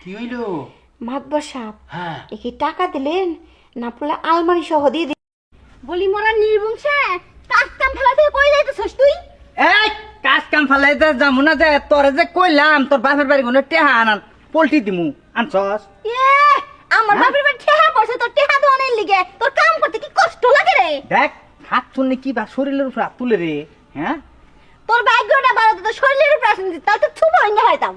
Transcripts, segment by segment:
কি হইল? মাতবর সাহেব হ্যাঁ। একে টাকা দিলেন না পড়লে আলমারি সহ দিয়ে দিন বলি মোরা নির্বংশে কাজ কাম ফেলা থেকে কই যাইতেছস তুই? এই কাজ কাম ফালাইতে যামু না যে তোরে যে কইলাম তোর বাপের বাড়ি টেহা আনান দিমু আনছস? এ আমার বাপের বাড়ি ঠেহা পড়ছে তোর ঠেহা দোয়ানের লিগে তোর কাম করতে কি কষ্ট লাগে রে? দেখ হাত শুনলে কি বা শরীরের উপর হাত তুলে রে হ্যাঁ? তোর ভাগ্যটা ভালো তো শরীরের উপর আসেন তাহলে তো ছুবো না হইতাম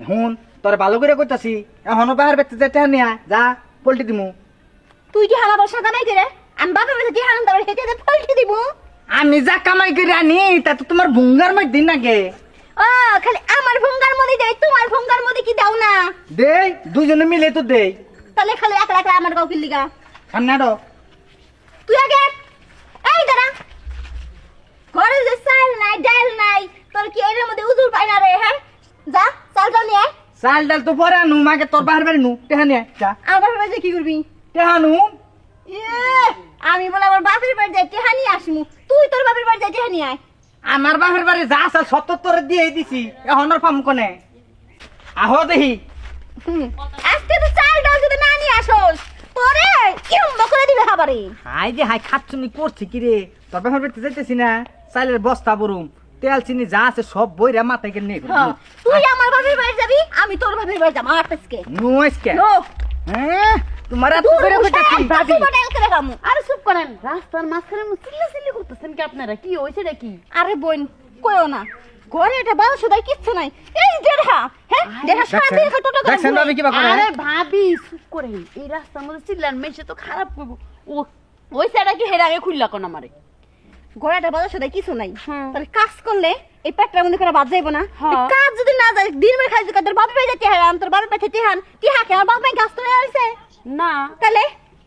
হুন তোরে ভালো করে কইতাছি এখনও বাহার বেতে যে টেহা নিয়া যা পোল্ট্রি দিমু। তুই কি হানা বর্ষা কামাই করে আমি বাপের বাড়ি কি হানা তারপর হেঁটে ফলটি দিব আমি যা কামাই করে আনি তা তো তোমার ভুঙ্গার মাই দিন নাগে। ও খালি আমার ভঙ্গার মধ্যে দেয় তোমার ভঙ্গার মধ্যে কি দাও না? দে দুজনে মিলে তো দে তাহলে খালি একলা একলা আমার কাউকে লিগা কান্নাডো তুই আগে এই দাঁড়া। ঘরে যে চাল নাই ডাল নাই তোর কি এর মধ্যে উজুর পাই না রে হ্যাঁ? যা। চাল ডাল তো পরে আনু মাকে তোর বাহার বাড়ি নু টেহা নিয়া যা আমার বাপের বাড়ি কি করবি? টেহা নু আমি বলে আমার বাপের বাড়ি যাই টেহানি আসমু। তুই তোর বাপের বাড়ি যাই টেহানি আয়। আমার বাপের বাড়ি যা আছে সত্তর তোরে দিয়ে দিছি এখন আর পাম কোনে? আহ দেখি। হুম, আজকে তো চাল ডাল যদি না নিয়ে আসোস তোরে কিরম করে দিবে খাবারে হাই যে হাই খাচ্ছুনি করছি কি রে? তোর বাপের বাড়িতে যাইতেছি না চালের বস্তা বরুম তেল চিনি যা আছে সব বইরা মাথায় কেন হ্যাঁ, তুই আমার আমি তোর বাপের বাড়ি যাব আমার আজকে নমস্কার নো হ্যাঁ? তোমার এত করে কইতাছি ভাবি। করে। আরে চুপ করেন রাস্তার মাঝখানে চিল্লা চিল্লি করতেছেন কি আপনারা? কি হয়েছে নাকি? আরে বোন কইও না। ঘরে এটা বাল সুদাই কিচ্ছু নাই। এই দেড়হা হ্যাঁ? দেড়হা সারা দিন খাটো টাকা দেখছেন ভাবি কিবা করে? আরে ভাবি চুপ করেন। এই রাস্তার মধ্যে চিল্লান মেশে তো খারাপ করব। ও ওই সাইডা কি হের আগে খুললা কোন আমারে? এটা বাল সুদাই কিছু নাই। তাহলে কাজ করলে এই পেটটার মধ্যে করে বাদ যাইবো না। হ্যাঁ। কাজ যদি না যায় দিন বের খাইছে তোর বাপে পাই যেতে হারাম তোর বাপে পাইতে হান কি হাকে? আমার বাপে গাছ তোলে আইছে। না। তাহলে?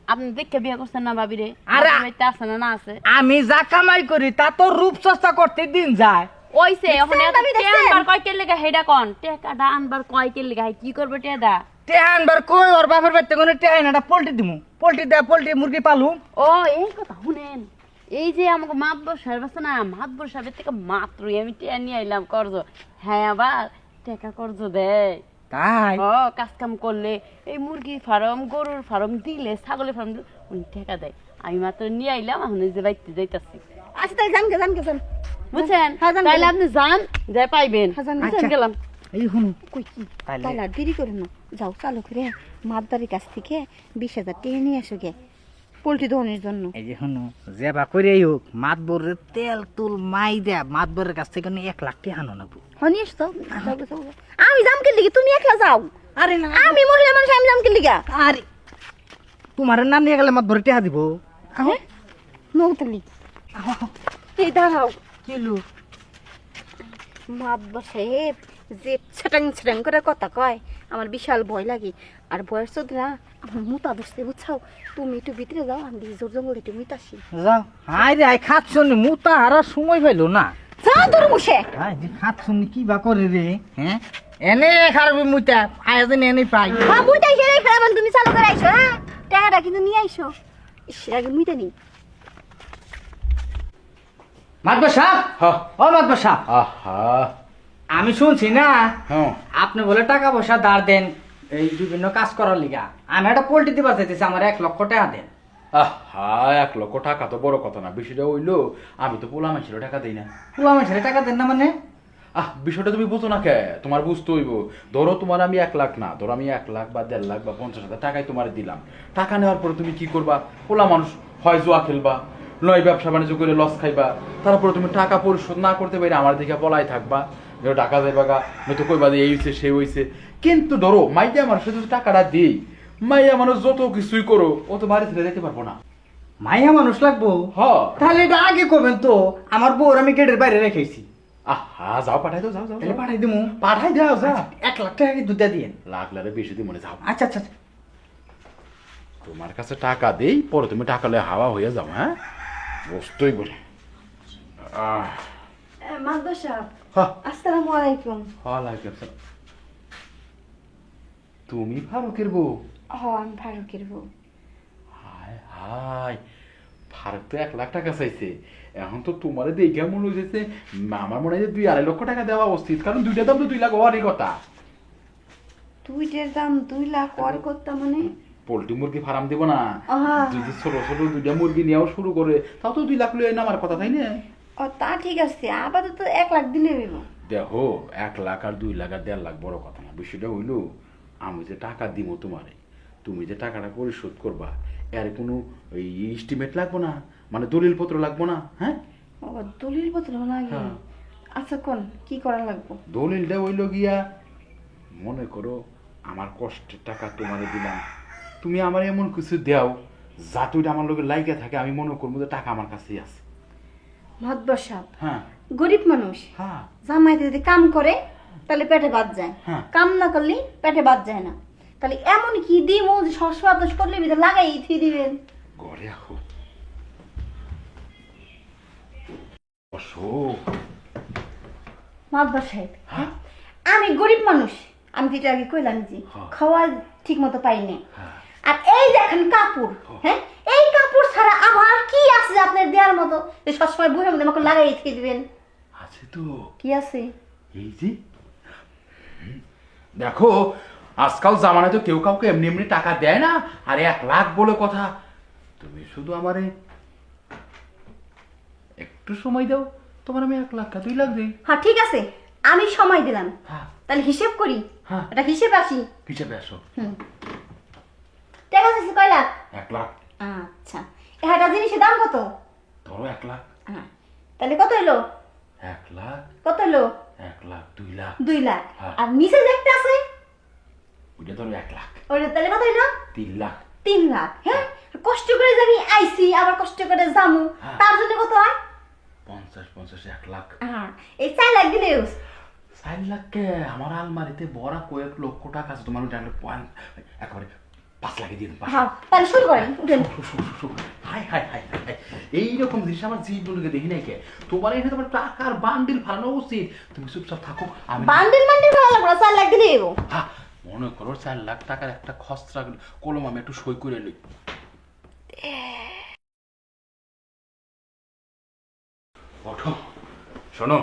আপনি দেখে বিয়ে করছেন না ভাবি রে আরে- বাপের আছে না না আছে? আমি যা কামাই করি তা তো রূপ চর্চা করতে দিন যায়। ওইছে এখন দেখছেন ভাবি, দেখছেন? আনবার কয় কে লেগে? হেডা কোন? টেকাটা আনবার কয় কে লেগে? কি করবে টেদা টেহা আনবার কই? ওর বাপের বাড়িতে কোনো টেহা না পোল্ট্রি দিমু। পোল্ট্রি দেয়া পোল্ট্রি মুরগি পালু। ও এই কথা শুনেন। এই যে আমাকে মাতবর সাহেব আছে না মাতবর সাহেবের থেকে মাত্রই আমি টেয়া নিয়ে আইলাম কর্জ হ্যাঁ আবার টাকা কর্জ দেয়। তাই? ও কাজ কাম করলে এই মুরগি ফার্ম গরুর ফার্ম দিলে ছাগলের ফার্ম দিলে উনি টাকা দেয়। আমি মাত্র নিয়ে আইলাম এখন যে বাইতে যাইতাছি। আচ্ছা তাহলে জানকে জানকে জান বুঝছেন? হ্যাঁ, গেলাম। আপনি যান যাই পাইবেন। হ্যাঁ, বুঝছেন আচ্ছা। গেলাম এই হুনু কই কি? তাইলে- তাহলে আর দেরি করে না। যাও চালু করে মাতদারির কাছ থেকে বিশ হাজার টেনে নিয়ে আসো গে। পোল্ট্রি দোকানের জন্য। এই যে শুনো যে বা করেই হোক মাতবরের তেল তুল মাই দেয়া মাতবরের কাছ থেকে এক লাখ টাকা আনো নাবো। হনি আসতো আমি যাম কে লিগি তুমি একলা যাও। আরে না আমি মহিলা মানুষ আমি যাম কে লিগা। আরে তোমার না নিয়ে গেলে মাতবরে টাকা দিব? হ্যাঁ? নৌতলি এই দাঁড়াও। কিলো মাতবা সাহেব যে ছটাং ছটাং করে কথা কয়। আমার বিশাল ভয় লাগে। আর বয়স চোদ্দ না আমার মুতা ধরছে বুঝছাও? তুমি একটু ভিতরে যাও আমি দেখি জোর জঙ্গল একটু মিতাসি যাও। হাই রে হাই খাচ্ছ মুতা আর সময় পাইলো না। যাও তোর মুসে হাই যে খাচ্ছ কি বা করে রে হ্যাঁ? এনে খারাপ মুতা আয়োজন এনে পাই। হ্যাঁ মুইটা এসে খারাপ তুমি চালু করে আইসো হ্যাঁ? টাকাটা কিন্তু নিয়ে আইসো। ইস আগে মুইটা নি। মাতবর সাহেব হ্যাঁ। ও মাতবর সাহেব আহা। আমি শুনছি না? হ্যাঁ। আপনি বলে টাকা পয়সা ধার দেন এই বিভিন্ন কাজ করার লিগা। আমি একটা পোল্ট্রি দিবার চাইতেছি আমার এক লক্ষ টাকা দেন। আহা এক লক্ষ টাকা তো বড় কথা না বিষয়টা হইল আমি তো পোলা মাসিরও টাকা দিই না। আমার ছেলে টাকা দেন না মানে? আহ বিষয়টা তুমি বুঝো না কে? তোমার বুঝতে হইব। ধরো তোমার আমি এক লাখ না ধরো আমি এক লাখ বা দেড় লাখ বা পঞ্চাশ হাজার টাকাই তোমার দিলাম। টাকা নেওয়ার পরে তুমি কি করবা? পোলা মানুষ হয় জুয়া খেলবা নয় ব্যবসা বাণিজ্য করে লস খাইবা তারপরে তুমি টাকা পরিশোধ না করতে পারি আমার দিকে পলাই থাকবা। ধরো টাকা দেবা গা নয়তো কইবা যে এই হইছে সেই হইছে। কিন্তু ধরো মাইয়া মানুষের যদি টাকাটা দিই। মাইয়া মানুষ যত কিছুই করো ও তো বাড়ি ছেড়ে যেতে পারব না। মাইয়া মানুষ লাগবো? হ। তাহলে এটা আগে করবেন তো? আমার বউর আমি গেটের বাইরে রেখেছি। আহা যাও পাঠাই দাও যাও যাও তাহলে পাঠাই দিমু। পাঠাই দাও যা এক লাখ টাকা কিন্তু দিয়ে দিয়েন। লাগলে বেশি দিই মনে যাও। আচ্ছা আচ্ছা আচ্ছা। তোমার কাছে টাকা দেই পরে তুমি টাকা লয়ে হাওয়া হয়ে যাও হ্যাঁ? বসতই বলে। আহ, হ্যাঁ, আসসালামু আলাইকুম। ওয়ালাইকুম আসসালাম। তুমি ফারুকের বউ? হ আমি ফারুকের বউ। হায় হায় ফারুক তো এক লাখ টাকা চাইছে। এখন তো তোমার দেখে মনে হয়েছে আমার মনে হয় যে দুই আড়াই লক্ষ টাকা দেওয়া উচিত কারণ দুইটা দাম তো দুই লাখ হওয়ারই কথা। দুইটার দাম দুই লাখ আর করতাম মানে? পোল্ট্রি মুরগি ফার্ম দিব না। যদি ছোট ছোট দুইটা মুরগি নেওয়া শুরু করে তাও তো দুই লাখ লই নামার কথা তাই না? ও তা ঠিক আছে আপাতত এক লাখ দিলে হইব। দেখো এক লাখ আর দুই লাখ আর দেড় লাখ বড় কথা না বিষয়টা হইল আমি যে টাকা দিব তোমারে তুমি যে টাকাটা পরিশোধ করবা এর কোনো ওই এস্টিমেট লাগবো না? মানে দলিল পত্র লাগবো না? হ্যাঁ? ও দলিল পত্র লাগে। হ্যাঁ। আচ্ছা কোন? কি করা লাগবো? দলিলটা হইল গিয়া মনে করো আমার কষ্টের টাকা তোমারে দিলাম তুমি আমার এমন কিছু দাও যাতে ওইটা আমার লোকের লাইগে থাকে আমি মনে করব যে টাকা আমার কাছেই আছে। হ্যাঁ। গরিব মানুষ। হ্যাঁ। জামাইতে যদি কাম করে তাহলে পেটে বাদ যায়। হ্যাঁ। কাম না করলে পেটে বাদ যায় না। তাহলে এমন কি দিমু যে শস্য আদর্শ করলে ভিতরে লাগাই থি দিবেন? গড়ে অশোক মাতবার সাহেব। আমি গরিব মানুষ। আমি আগে কইলাম যে হ্যাঁ। খাওয়া ঠিক মতো পাইনি হ্যাঁ। আর এই দেখেন কাপড় হ্যাঁ। হ্যাঁ? এই কাপড় ছাড়া আমার কি আছে যে আপনার দেওয়ার মতো? যে সবসময় মধ্যে আমাকে লাগাই দিবেন। আছে তো। কি আছে? এই যে দেখো আজকাল জামানায় তো কেউ কাউকে এমনি এমনি টাকা দেয় না আর এক লাখ বলে কথা। তুমি শুধু আমারে একটু সময় দাও তোমার আমি এক লাখ দুই লাখ দিই হ্যাঁ ঠিক আছে আমি সময় দিলাম। হ্যাঁ। তাহলে হিসেব করি। হ্যাঁ। এটা হিসেব আসি হিসেবে আসো। হুম। আছে কয় লাখ? এক লাখ। আচ্ছা। একটা জিনিসের দাম কত? ধরো এক লাখ। হ্যাঁ তাহলে কত এলো এক লাখ। কত এলো এক লাখ দুই লাখ। দুই লাখ। হ্যাঁ। আর নিচে যে একটা আছে? ওইটা ধরো এক লাখ। ওটা তাহলে কত হলো? তিন লাখ। তিন লাখ হ্যাঁ? কষ্ট করে যে আমি আইছি আবার কষ্ট করে যামু হ্যাঁ। তার জন্য কত হয়? পঞ্চাশ পঞ্চাশ এক লাখ। হ্যাঁ এই চার লাখ দিলে চার লাখকে আমার আলমারিতে বড় কয়েক লক্ষ টাকা আছে। তোমার ওইটা পয়েন্ট একেবারে পাঁচ লাখে দিয়ে দিন হ্যাঁ তাহলে শুরু করেন উঠেন। শু, শু। Hi hi hi hi, hi. এইরকম জিনিস আমার জীবনকে দেখি নাই কে? তোমার এখানে তোমার টাকার বান্ডিল ফালানো উচিত। তুমি চুপচাপ থাকো আমি বান্ডিল বান্ডিল ভালো লাগবে না চার লাখ দিলে হ্যাঁ, মনে করো চার লাখ টাকার একটা খসড়া কলম আমি একটু সই করে লই ওঠো শোনো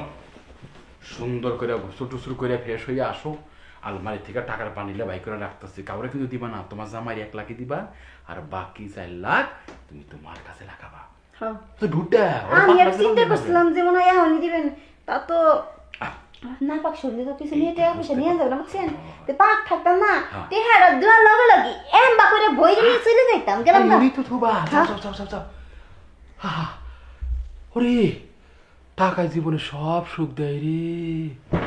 সুন্দর করে গোসল টুসুল করে ফ্রেশ হয়ে আসো। আলমারি থেকে টাকার পানিলে বাই করে রাখতেছি। কাউরে কিন্তু দিবা না। তোমার জামাই এক লাখই দিবা আর বাকি চার লাখ তুমি তোমার কাছে লাগাবা হ্যাঁ। তো আমি চিন্তা করছিলাম যে মনে হয় এখনই দিবেন। তা তো না পাক শুনলে তো কিছু নিয়ে টাকা পয়সা নিয়ে যাবে না বুঝছেন? তো পাক থাকতাম না হ্যাঁ। টেহারা দেওয়ার লগে লগে এম বা করে বই নিয়ে চলে যাইতাম গেলাম না। তো থুবা। যাও যাও যাও যাও যাও। হা, হা। ওরে টাকায় জীবনে সব সুখ দেয় রে।